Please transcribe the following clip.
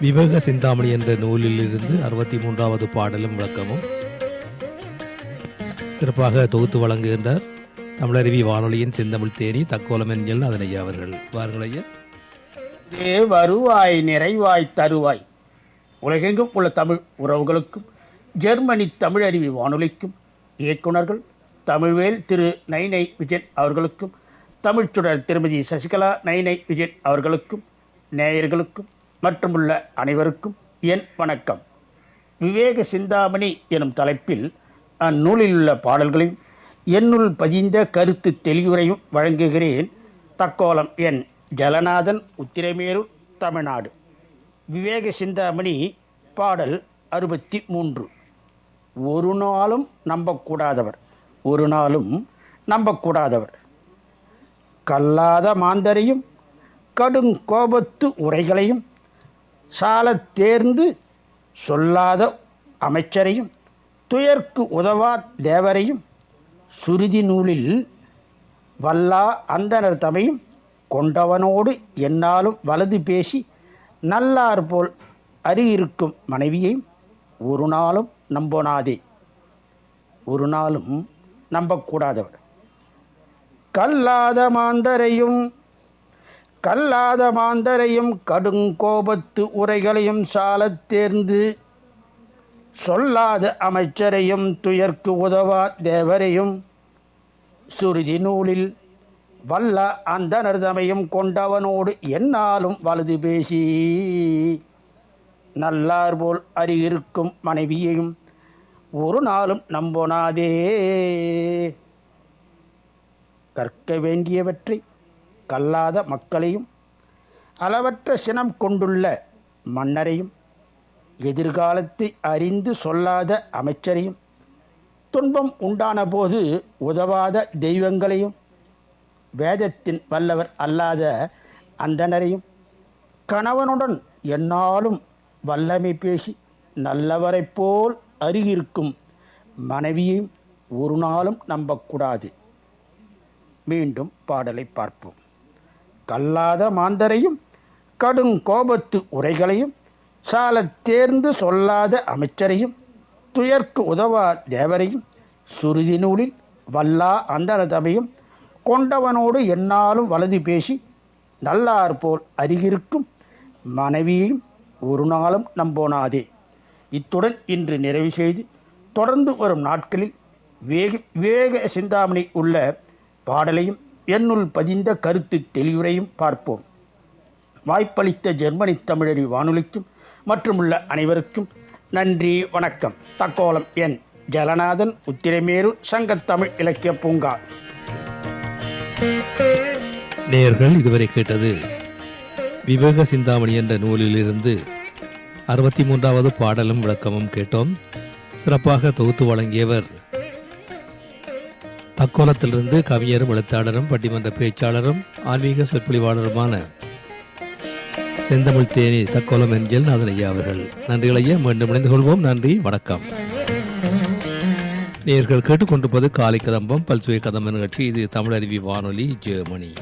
விவேக சிந்தாமணி என்ற நூலிலிருந்து அறுபத்தி மூன்றாவது பாடலும் விளக்கமும். சிறப்பாக தொகுத்து வழங்குகின்றார் தமிழருவி வானொலியின் செந்தமிழ் தேனி தக்கோலம் என்ஜல் அதனையா அவர்கள். வாருங்கள் ஐயா. வருவாய் நிறைவாய் தருவாய். உலகெங்கும் உள்ள தமிழ் உறவுகளுக்கும் ஜெர்மனி தமிழருவி வானொலிக்கும் இயக்குனர்கள் தமிழ்வேல் திரு நைனை விஜயன் அவர்களுக்கும் தமிழ்ச்சுடர் திருமதி சசிகலா நைனை விஜயன் அவர்களுக்கும் நேயர்களுக்கும் மற்றுமுள்ள அனைவருக்கும் என் வணக்கம். விவேக சிந்தாமணி எனும் தலைப்பில் அந்நூலில் உள்ள பாடல்களையும் என்னுள் பதிந்த கருத்து தெளிவுரையும் வழங்குகிறேன். தக்கோலம் என் ஜலநாதன் உத்திரமேரூர் தமிழ்நாடு. விவேக சிந்தாமணி பாடல் அறுபத்தி மூன்று ஒரு நாளும் நம்பக்கூடாதவர். ஒரு நாளும் நம்பக்கூடாதவர். கல்லாத மாந்தரையும் கடும் கோபத்து உரைகளையும் சாலத் தேர்ந்து சொல்லாத அமைச்சரையும் துயர்க்கு உதவா தேவரையும் சுருதி நூலில் வல்லா அந்தனர் தமையும் கொண்டவனோடு என்னாலும் வலது பேசி நல்லார் போல் அருகிருக்கும் மனைவியையும் ஒரு நாளும் நம்பொனாதே. ஒரு நாளும் நம்பக்கூடாதவர். கல்லாத மாந்தரையும் கல்லாத மாந்தரையும் கடுங்கோபத்து உரைகளையும் சாலத் தேர்ந்து சொல்லாத அமைச்சரையும் துயர்க்கு உதவா தேவரையும் சுருதி நூலில் வல்ல அந்த நர்தமையும் கொண்டவனோடு என்னாலும் வலது பேசி. நல்லார் போல் அருகிருக்கும் மனைவியையும் ஒரு நாளும் நம்போனாதே. கற்க வேண்டியவற்றை கல்லாத மக்களையும் அளவற்ற சினம் கொண்டுள்ள மன்னரையும் எதிர்காலத்தை அறிந்து சொல்லாத அமைச்சரையும் துன்பம் உண்டான போது உதவாத தெய்வங்களையும் வேதத்தின் வல்லவர் அல்லாத அந்தனரையும் கணவனுடன் என்னாலும் வல்லமை பேசி நல்லவரைப் போல் அருகிருக்கும் மனைவியையும் ஒரு நாளும் நம்பக்கூடாது. மீண்டும் பாடலை பார்ப்போம். கல்லாத மாந்தரையும் கடும் கோபத்து உரைகளையும் சாலத் தேர்ந்து சொல்லாத அமைச்சரையும் துயர்க்கு உதவா தேவரையும் சுருதி நூலில் வல்லா அந்தரதமையும் கொண்டவனோடு என்னாலும் வலது பேசி நல்லார் போல் அருகிருக்கும் மனைவியையும் ஒரு நாளும் நம்போனாதே. இத்துடன் இன்று நிறைவு செய்து தொடர்ந்து வரும் நாட்களில் வேக வேக சிந்தாமணி உள்ள பாடலையும் என்னுள் பதிந்த கருத்து தெளிவுரையும் பார்ப்போம். வாய்ப்பளித்த ஜெர்மனி தமிழறி வானொலிக்கும் மற்றுமுள்ள அனைவருக்கும் நன்றி வணக்கம். தக்கோலம் என். ஜலநாதன் உத்திரமேரு சங்கத்தமிழ் இலக்கிய பூங்கா. நேயர்கள் இதுவரை கேட்டது விவேக சிந்தாமணி என்ற நூலிலிருந்து அறுபத்தி மூன்றாவது பாடலும் விளக்கமும் கேட்டோம். சிறப்பாக தொகுத்து வழங்கியவர் தக்கோலத்திலிருந்து கவிஞரும் எழுத்தாளரும் பட்டிமன்ற பேச்சாளரும் ஆன்மீக சொற்பொழிவாளருமான செந்தமிழ் தேனி தக்கோலம் என்ஜல் நாதன் ஐயா அவர்கள். நன்றிகள் ஐயா. மீண்டும் இணைந்து கொள்வோம். நன்றி. வணக்கம். நேர்கள் கேட்டுக்கொண்டிருப்பது காலை கதம்பம் பல்சுவை கதம்ப நிகழ்ச்சி இது தமிழ் அறிவி வானொலி ஜெர்மனி